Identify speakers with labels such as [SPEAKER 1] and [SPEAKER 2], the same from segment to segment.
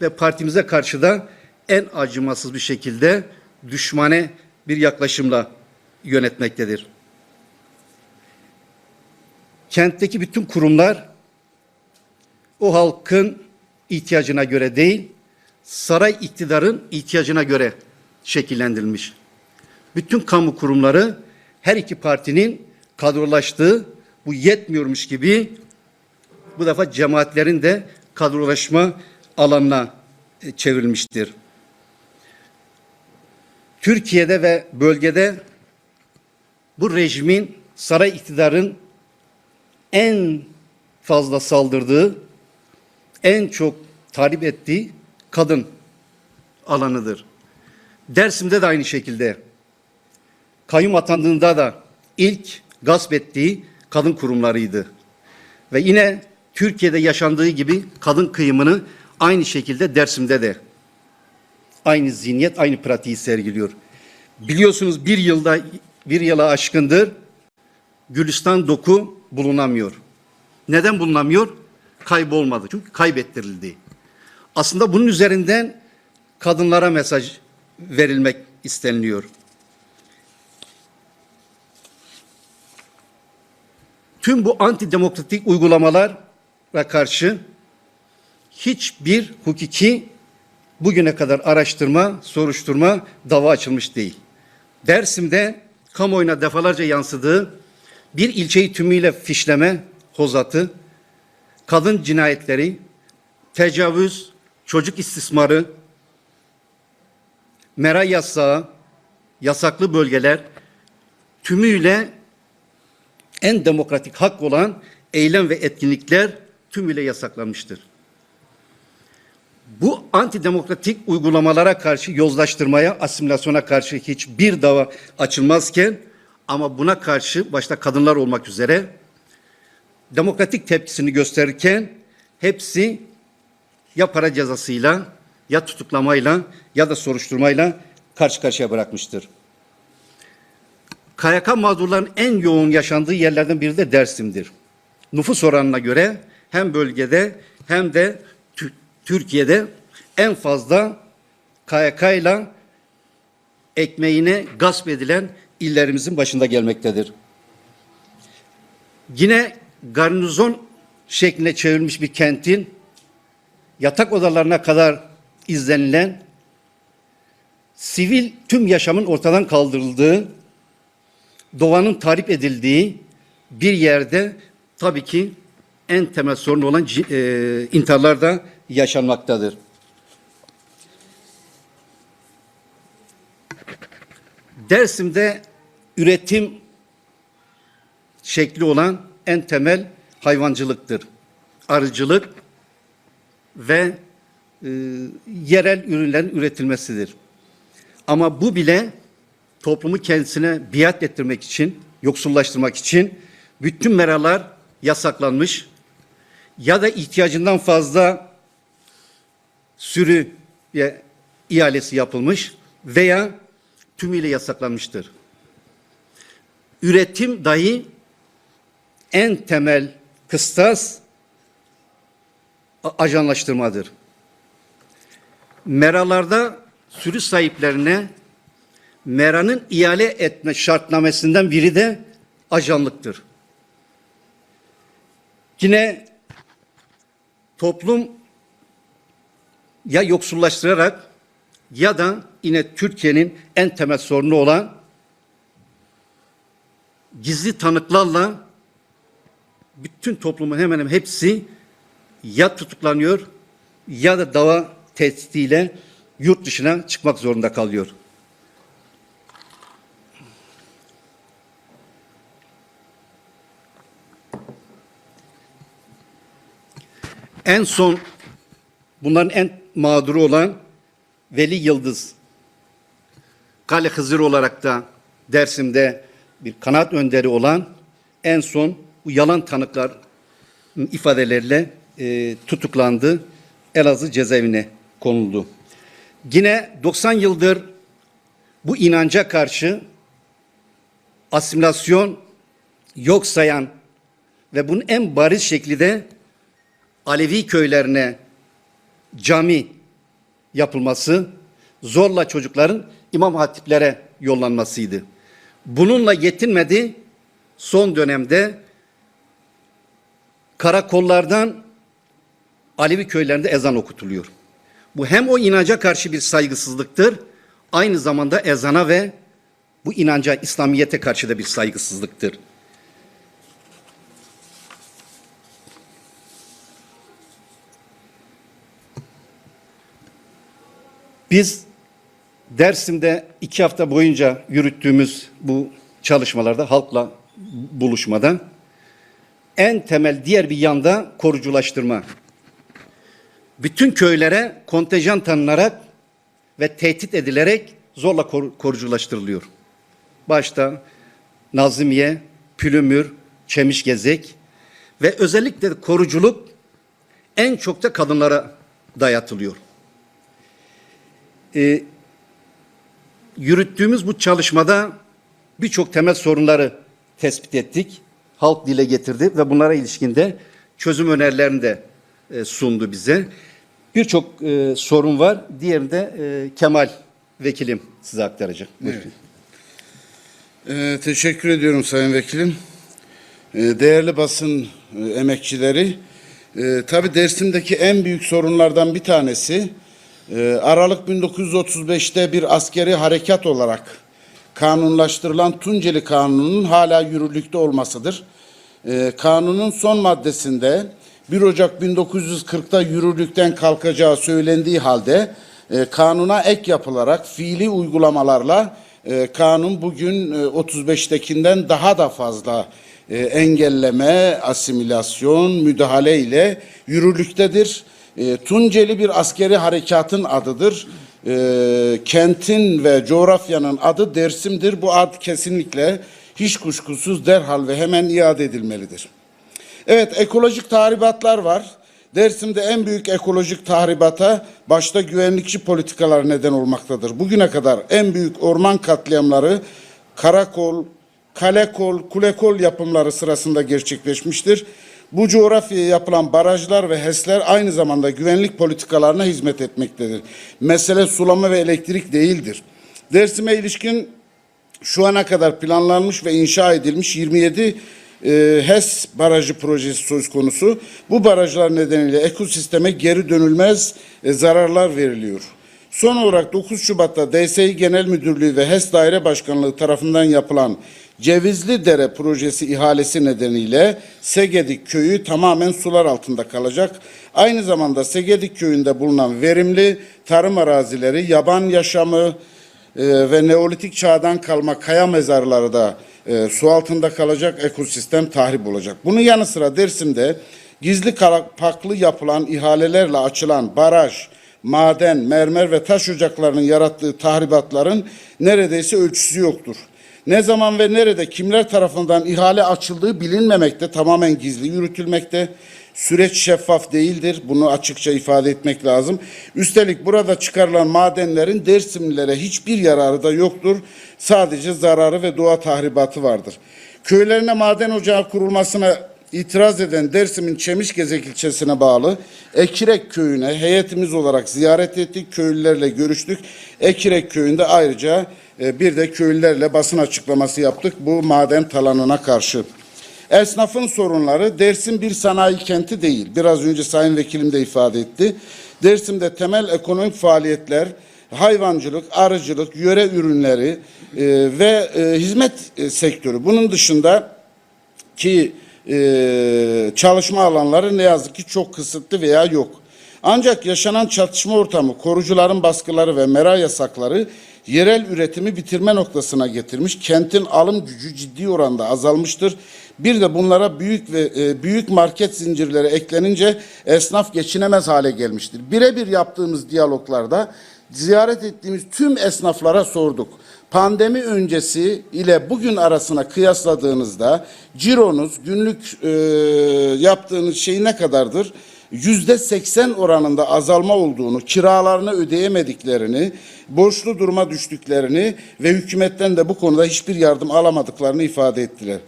[SPEAKER 1] ve partimize karşı da en acımasız bir şekilde düşmane bir yaklaşımla yönetmektedir. Kentteki bütün kurumlar o halkın ihtiyacına göre değil, saray iktidarın ihtiyacına göre şekillendirilmiş. Bütün kamu kurumları her iki partinin kadrolaştığı bu yetmiyormuş gibi bu defa cemaatlerin de kadrolaşma alanına e, çevrilmiştir. Türkiye'de ve bölgede bu rejimin saray iktidarın en fazla saldırdığı, en çok talip ettiği kadın alanıdır. Dersim'de de aynı şekilde kayyum atandığında da ilk gasp ettiği kadın kurumlarıydı. Ve yine Türkiye'de yaşandığı gibi kadın kıyımını aynı şekilde Dersim'de de aynı zihniyet, aynı pratiği sergiliyor. Biliyorsunuz bir yılda bir yıla aşkındır Gülistan doku bulunamıyor. Neden bulunamıyor? Kaybolmadı. Çünkü kaybettirildi. Aslında bunun üzerinden kadınlara mesaj verilmek isteniliyor. Tüm bu antidemokratik uygulamalar ve karşı hiçbir hukuki bugüne kadar araştırma, soruşturma, dava açılmış değil. Dersim'de kamuoyuna defalarca yansıdığı bir ilçeyi tümüyle fişleme, hozatı, kadın cinayetleri, tecavüz, çocuk istismarı, mera yasağı, yasaklı bölgeler tümüyle en demokratik hak olan eylem ve etkinlikler tümüyle yasaklanmıştır. Bu antidemokratik uygulamalara karşı yozlaştırmaya, asimilasyona karşı hiçbir dava açılmazken ama buna karşı başta kadınlar olmak üzere demokratik tepkisini gösterirken hepsi ya para cezasıyla ya tutuklamayla ya da soruşturmayla karşı karşıya bırakmıştır. KYK mağdurların en yoğun yaşandığı yerlerden biri de Dersim'dir. Nüfus oranına göre hem bölgede hem de Türkiye'de en fazla KYK ile ekmeğine gasp edilen illerimizin başında gelmektedir. Yine garnizon şekline çevrilmiş bir kentin yatak odalarına kadar izlenilen sivil tüm yaşamın ortadan kaldırıldığı, doğanın tarif edildiği bir yerde tabii ki en temel sorun olan e, intiharlar da yaşanmaktadır. Dersim'de üretim şekli olan en temel hayvancılıktır. Arıcılık ve e, yerel ürünlerin üretilmesidir. Ama bu bile toplumu kendisine biat ettirmek için, yoksullaştırmak için bütün meralar yasaklanmış ya da ihtiyacından fazla sürü ve ihalesi yapılmış veya tümüyle yasaklanmıştır. Üretim dahi en temel kıstas ajanlaştırmadır. Meralarda sürü sahiplerine meranın ihale etme şartnamesinden biri de ajanlıktır. Yine toplum ya yoksullaştırarak ya da yine Türkiye'nin en temel sorunu olan gizli tanıklarla bütün toplumun hemen hemen hepsi ya tutuklanıyor ya da dava tehdidiyle yurt dışına çıkmak zorunda kalıyor. En son bunların en mağduru olan Veli Yıldız. Kale Hızır olarak da Dersim'de bir kanaat önderi olan en son bu yalan tanıklar ifadeleriyle e, tutuklandı. Elazığ cezaevine konuldu. Yine 90 yıldır bu inanca karşı asimilasyon yok sayan ve bunun en bariz şekli de Alevi köylerine cami yapılması, zorla çocukların imam hatiplere yollanmasıydı. Bununla yetinmedi. Son dönemde karakollardan Alevi köylerinde ezan okutuluyor. Bu hem o inanca karşı bir saygısızlıktır, aynı zamanda ezana ve bu inanca, İslamiyete karşı da bir saygısızlıktır. Biz Dersim'de iki hafta boyunca yürüttüğümüz bu çalışmalarda, halkla buluşmada en temel diğer bir yanda koruculaştırma. Bütün köylere kontenjan tanınarak ve tehdit edilerek zorla kor- koruculaştırılıyor. Başta Nazimiye, Pülümür, Çemişgezek ve özellikle koruculuk en çok da kadınlara dayatılıyor. Ee, yürüttüğümüz bu çalışmada birçok temel sorunları tespit ettik. Halk dile getirdi ve bunlara ilişkinde çözüm önerilerini de e, sundu bize. Birçok e, sorun var. Diğerini de e, Kemal Vekilim size aktaracak.
[SPEAKER 2] Ee, teşekkür ediyorum Sayın Vekilim. Ee, değerli basın e, emekçileri, e, tabii Dersim'deki en büyük sorunlardan bir tanesi e, Aralık 1935'te bir askeri harekat olarak kanunlaştırılan Tunceli Kanunu'nun hala yürürlükte olmasıdır. E, kanunun son maddesinde 1 Ocak 1940'ta yürürlükten kalkacağı söylendiği halde e, kanuna ek yapılarak fiili uygulamalarla e, kanun bugün e, 35'tekinden daha da fazla e, engelleme, asimilasyon, müdahale ile yürürlüktedir. E, Tunceli bir askeri harekatın adıdır. E, kentin ve coğrafyanın adı Dersim'dir. Bu ad kesinlikle hiç kuşkusuz derhal ve hemen iade edilmelidir. Evet ekolojik tahribatlar var. Dersim'de en büyük ekolojik tahribata başta güvenlikçi politikalar neden olmaktadır. Bugüne kadar en büyük orman katliamları karakol, kalekol, kulekol yapımları sırasında gerçekleşmiştir. Bu coğrafyaya yapılan barajlar ve HES'ler aynı zamanda güvenlik politikalarına hizmet etmektedir. Mesele sulama ve elektrik değildir. Dersim'e ilişkin şu ana kadar planlanmış ve inşa edilmiş 27 e, HES barajı projesi söz konusu. Bu barajlar nedeniyle ekosisteme geri dönülmez e, zararlar veriliyor. Son olarak 9 Şubat'ta DSİ Genel Müdürlüğü ve HES Daire Başkanlığı tarafından yapılan Cevizli Dere projesi ihalesi nedeniyle Segedik köyü tamamen sular altında kalacak. Aynı zamanda Segedik köyünde bulunan verimli tarım arazileri, yaban yaşamı, e, ve Neolitik çağdan kalma kaya mezarları da e, su altında kalacak, ekosistem tahrip olacak. Bunun yanı sıra Dersim'de gizli kapaklı yapılan ihalelerle açılan baraj, maden, mermer ve taş ocaklarının yarattığı tahribatların neredeyse ölçüsü yoktur. Ne zaman ve nerede kimler tarafından ihale açıldığı bilinmemekte, tamamen gizli yürütülmekte. Süreç şeffaf değildir. Bunu açıkça ifade etmek lazım. Üstelik burada çıkarılan madenlerin Dersimlilere hiçbir yararı da yoktur. Sadece zararı ve doğa tahribatı vardır. Köylerine maden ocağı kurulmasına itiraz eden Dersim'in Çemişgezek ilçesine bağlı Ekirek köyüne heyetimiz olarak ziyaret ettik. Köylülerle görüştük. Ekirek köyünde ayrıca bir de köylülerle basın açıklaması yaptık bu maden talanına karşı. Esnafın sorunları Dersim bir sanayi kenti değil. Biraz önce Sayın Vekilim de ifade etti. Dersim'de temel ekonomik faaliyetler hayvancılık, arıcılık, yöre ürünleri e, ve e, hizmet e, sektörü. Bunun dışında ki e, çalışma alanları ne yazık ki çok kısıtlı veya yok. Ancak yaşanan çatışma ortamı, korucuların baskıları ve mera yasakları yerel üretimi bitirme noktasına getirmiş. Kentin alım gücü ciddi oranda azalmıştır. Bir de bunlara büyük ve e, büyük market zincirleri eklenince esnaf geçinemez hale gelmiştir. Birebir yaptığımız diyaloglarda ziyaret ettiğimiz tüm esnaflara sorduk. Pandemi öncesi ile bugün arasına kıyasladığınızda cironuz günlük e, yaptığınız şey ne kadardır? Yüzde seksen oranında azalma olduğunu, kiralarını ödeyemediklerini, borçlu duruma düştüklerini ve hükümetten de bu konuda hiçbir yardım alamadıklarını ifade ettiler.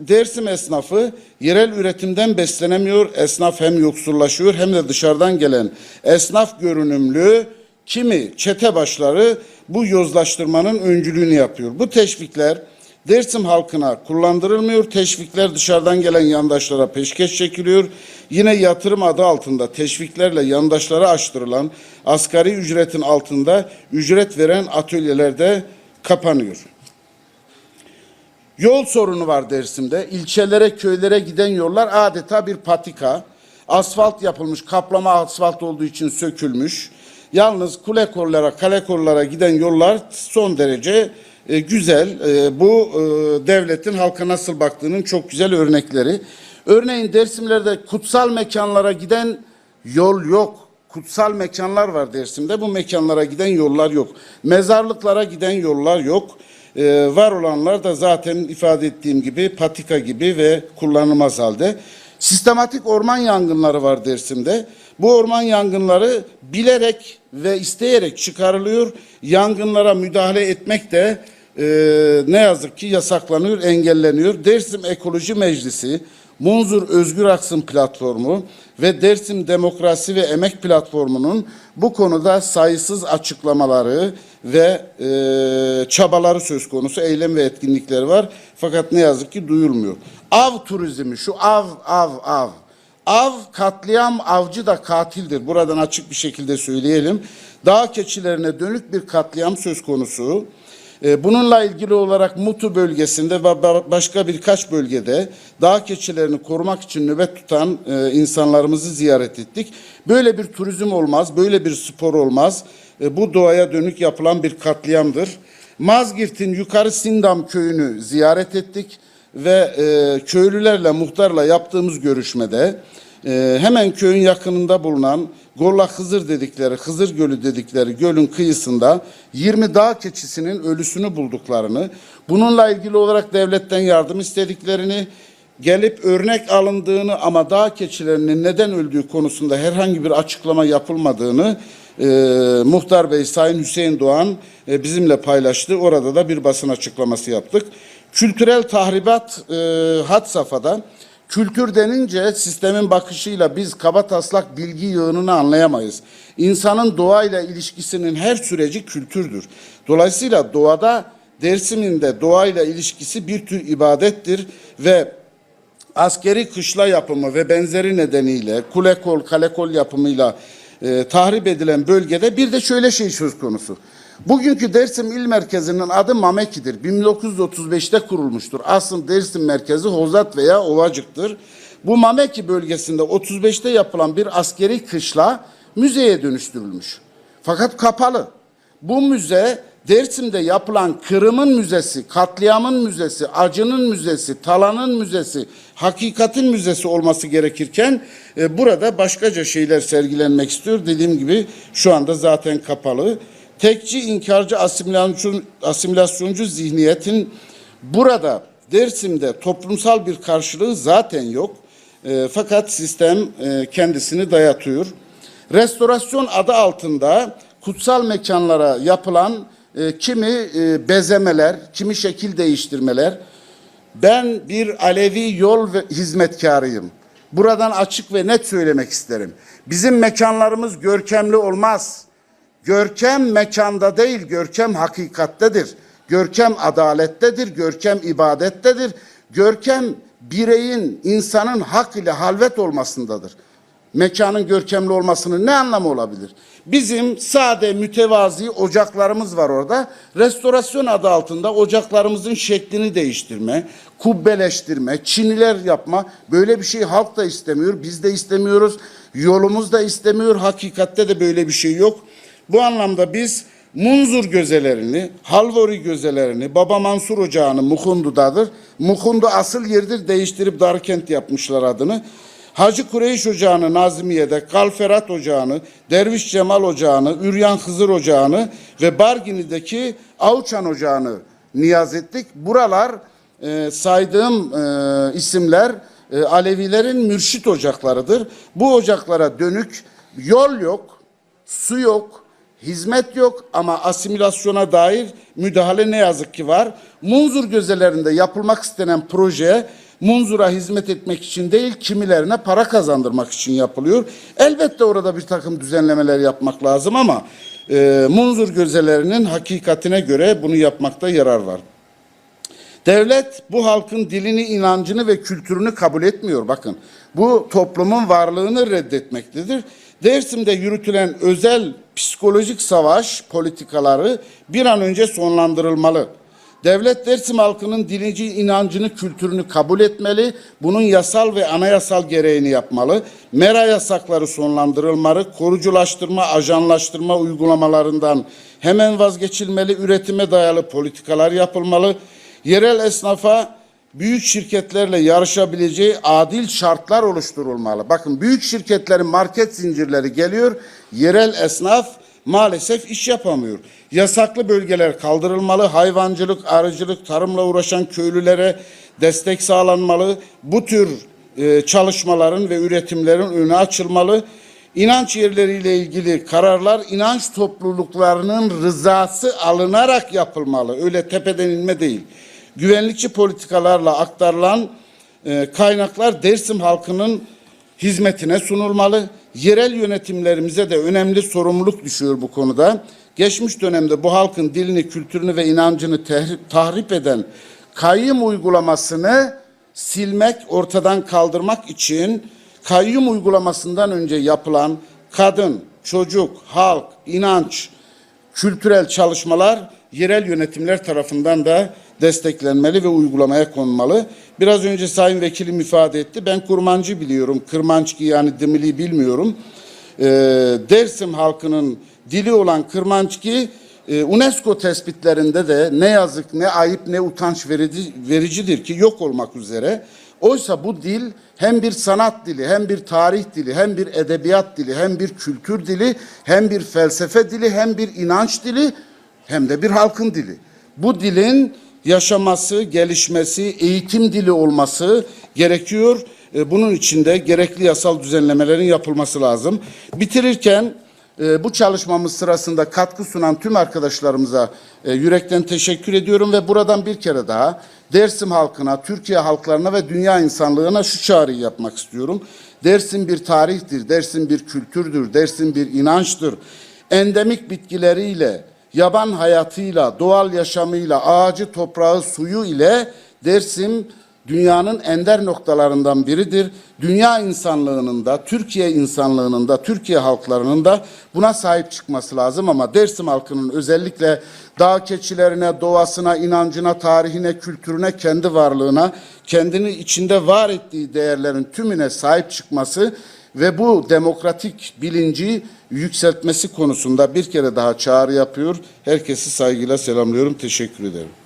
[SPEAKER 2] Dersim, esnafı yerel üretimden beslenemiyor. Esnaf hem yoksullaşıyor hem de dışarıdan gelen esnaf görünümlü kimi çete başları bu yozlaştırmanın öncülüğünü yapıyor. Bu teşvikler Dersim halkına kullandırılmıyor. Teşvikler dışarıdan gelen yandaşlara peşkeş çekiliyor. Yine yatırım adı altında teşviklerle yandaşlara açtırılan asgari ücretin altında ücret veren atölyelerde kapanıyor. Yol sorunu var Dersim'de. İlçelere, köylere giden yollar adeta bir patika. Asfalt yapılmış, kaplama asfalt olduğu için sökülmüş. Yalnız kule kollara, kale kollara giden yollar son derece e, güzel. E, bu e, devletin halka nasıl baktığının çok güzel örnekleri. Örneğin Dersimlerde kutsal mekanlara giden yol yok. Kutsal mekanlar var Dersim'de. Bu mekanlara giden yollar yok. Mezarlıklara giden yollar yok. Ee, var olanlar da zaten ifade ettiğim gibi patika gibi ve kullanılmaz halde. Sistematik orman yangınları var Dersim'de. Bu orman yangınları bilerek ve isteyerek çıkarılıyor. Yangınlara müdahale etmek de e, ne yazık ki yasaklanıyor, engelleniyor. Dersim Ekoloji Meclisi, Munzur Özgür Aksın Platformu ve Dersim Demokrasi ve Emek Platformu'nun bu konuda sayısız açıklamaları ve e, çabaları söz konusu eylem ve etkinlikleri var. Fakat ne yazık ki duyulmuyor. Av turizmi, şu av, av, av. Av, katliam, avcı da katildir. Buradan açık bir şekilde söyleyelim. Dağ keçilerine dönük bir katliam söz konusu. Ee, Bununla ilgili olarak Mutu bölgesinde ve ba- başka birkaç bölgede dağ keçilerini korumak için nöbet tutan e, insanlarımızı ziyaret ettik. Böyle bir turizm olmaz, böyle bir spor olmaz. E, Bu doğaya dönük yapılan bir katliamdır. Mazgirt'in Yukarı Sindam köyünü ziyaret ettik ve e, köylülerle, muhtarla yaptığımız görüşmede e, hemen köyün yakınında bulunan Gorla Hızır dedikleri, Hızır Gölü dedikleri gölün kıyısında 20 dağ keçisinin ölüsünü bulduklarını, bununla ilgili olarak devletten yardım istediklerini, gelip örnek alındığını ama dağ keçilerinin neden öldüğü konusunda herhangi bir açıklama yapılmadığını e, Muhtar Bey Sayın Hüseyin Doğan e, bizimle paylaştı. Orada da bir basın açıklaması yaptık. Kültürel tahribat e, had safhada. Kültür denince sistemin bakışıyla biz kaba taslak bilgi yığınını anlayamayız. İnsanın doğayla ilişkisinin her süreci kültürdür. Dolayısıyla doğada Dersim'in de doğayla ilişkisi bir tür ibadettir ve askeri kışla yapımı ve benzeri nedeniyle kule kol, kale kol yapımıyla e, tahrip edilen bölgede bir de şöyle şey söz konusu. Bugünkü Dersim il merkezinin adı Mameki'dir. 1935'te kurulmuştur. Aslında Dersim merkezi Hozat veya Ovacık'tır. Bu Mameki bölgesinde 35'te yapılan bir askeri kışla müzeye dönüştürülmüş. Fakat kapalı. Bu müze Dersim'de yapılan Kırım'ın müzesi, katliamın müzesi, acının müzesi, talanın müzesi, hakikatin müzesi olması gerekirken e, burada başkaca şeyler sergilenmek istiyor. Dediğim gibi şu anda zaten kapalı. Tekçi, inkarcı, asimilasyon, asimilasyoncu zihniyetin burada Dersim'de toplumsal bir karşılığı zaten yok. E, fakat sistem e, kendisini dayatıyor. Restorasyon adı altında kutsal mekanlara yapılan e, kimi e, bezemeler, kimi şekil değiştirmeler. Ben bir Alevi yol ve hizmetkarıyım. Buradan açık ve net söylemek isterim. Bizim mekanlarımız görkemli olmaz. Görkem mekanda değil, görkem hakikattedir. Görkem adalettedir, görkem ibadettedir. Görkem bireyin, insanın hak ile halvet olmasındadır mekanın görkemli olmasının ne anlamı olabilir? Bizim sade mütevazi ocaklarımız var orada. Restorasyon adı altında ocaklarımızın şeklini değiştirme, kubbeleştirme, çiniler yapma böyle bir şey halk da istemiyor, biz de istemiyoruz, yolumuz da istemiyor, hakikatte de böyle bir şey yok. Bu anlamda biz Munzur gözelerini, Halvori gözelerini, Baba Mansur Ocağı'nı Mukundu'dadır. Mukundu asıl yerdir değiştirip Darkent yapmışlar adını. Hacı Kureyş Ocağı'nı Nazmiye'de, Kalferat Ocağı'nı, Derviş Cemal Ocağı'nı, Üryan Hızır Ocağı'nı ve Bargini'deki Avuçan Ocağı'nı niyaz ettik. Buralar e, saydığım e, isimler e, Alevilerin mürşit ocaklarıdır. Bu ocaklara dönük yol yok, su yok, hizmet yok ama asimilasyona dair müdahale ne yazık ki var. Munzur gözelerinde yapılmak istenen proje Munzur'a hizmet etmek için değil, kimilerine para kazandırmak için yapılıyor. Elbette orada bir takım düzenlemeler yapmak lazım ama e, Munzur gözelerinin hakikatine göre bunu yapmakta yarar var. Devlet bu halkın dilini, inancını ve kültürünü kabul etmiyor. Bakın bu toplumun varlığını reddetmektedir. Dersim'de yürütülen özel psikolojik savaş politikaları bir an önce sonlandırılmalı. Devlet Dersim halkının dilici inancını, kültürünü kabul etmeli. Bunun yasal ve anayasal gereğini yapmalı. Mera yasakları sonlandırılmalı. Koruculaştırma, ajanlaştırma uygulamalarından hemen vazgeçilmeli. Üretime dayalı politikalar yapılmalı. Yerel esnafa büyük şirketlerle yarışabileceği adil şartlar oluşturulmalı. Bakın büyük şirketlerin market zincirleri geliyor. Yerel esnaf maalesef iş yapamıyor. Yasaklı bölgeler kaldırılmalı. Hayvancılık, arıcılık, tarımla uğraşan köylülere destek sağlanmalı. Bu tür e, çalışmaların ve üretimlerin önü açılmalı. İnanç yerleriyle ilgili kararlar inanç topluluklarının rızası alınarak yapılmalı. Öyle tepeden inme değil. Güvenlikçi politikalarla aktarılan e, kaynaklar Dersim halkının hizmetine sunulmalı. Yerel yönetimlerimize de önemli sorumluluk düşüyor bu konuda. Geçmiş dönemde bu halkın dilini, kültürünü ve inancını tahrip eden kayyum uygulamasını silmek, ortadan kaldırmak için kayyum uygulamasından önce yapılan kadın, çocuk, halk, inanç, kültürel çalışmalar yerel yönetimler tarafından da desteklenmeli ve uygulamaya konmalı. Biraz önce Sayın Vekilim ifade etti. Ben kurmancı biliyorum. Kırmançki yani dimili bilmiyorum. Ee, Dersim halkının dili olan Kırmançki e, UNESCO tespitlerinde de ne yazık ne ayıp ne utanç verici, vericidir ki yok olmak üzere. Oysa bu dil hem bir sanat dili, hem bir tarih dili, hem bir edebiyat dili, hem bir kültür dili, hem bir felsefe dili, hem bir inanç dili, hem de bir halkın dili. Bu dilin yaşaması, gelişmesi, eğitim dili olması gerekiyor. E, Bunun için de gerekli yasal düzenlemelerin yapılması lazım. Bitirirken e, bu çalışmamız sırasında katkı sunan tüm arkadaşlarımıza e, yürekten teşekkür ediyorum ve buradan bir kere daha Dersim halkına, Türkiye halklarına ve dünya insanlığına şu çağrıyı yapmak istiyorum. Dersim bir tarihtir, Dersim bir kültürdür, Dersim bir inançtır. Endemik bitkileriyle, yaban hayatıyla, doğal yaşamıyla, ağacı, toprağı, suyu ile Dersim dünyanın ender noktalarından biridir. Dünya insanlığının da, Türkiye insanlığının da, Türkiye halklarının da buna sahip çıkması lazım ama Dersim halkının özellikle dağ keçilerine, doğasına, inancına, tarihine, kültürüne, kendi varlığına, kendini içinde var ettiği değerlerin tümüne sahip çıkması ve bu demokratik bilinci yükseltmesi konusunda bir kere daha çağrı yapıyor. Herkesi saygıyla selamlıyorum. Teşekkür ederim.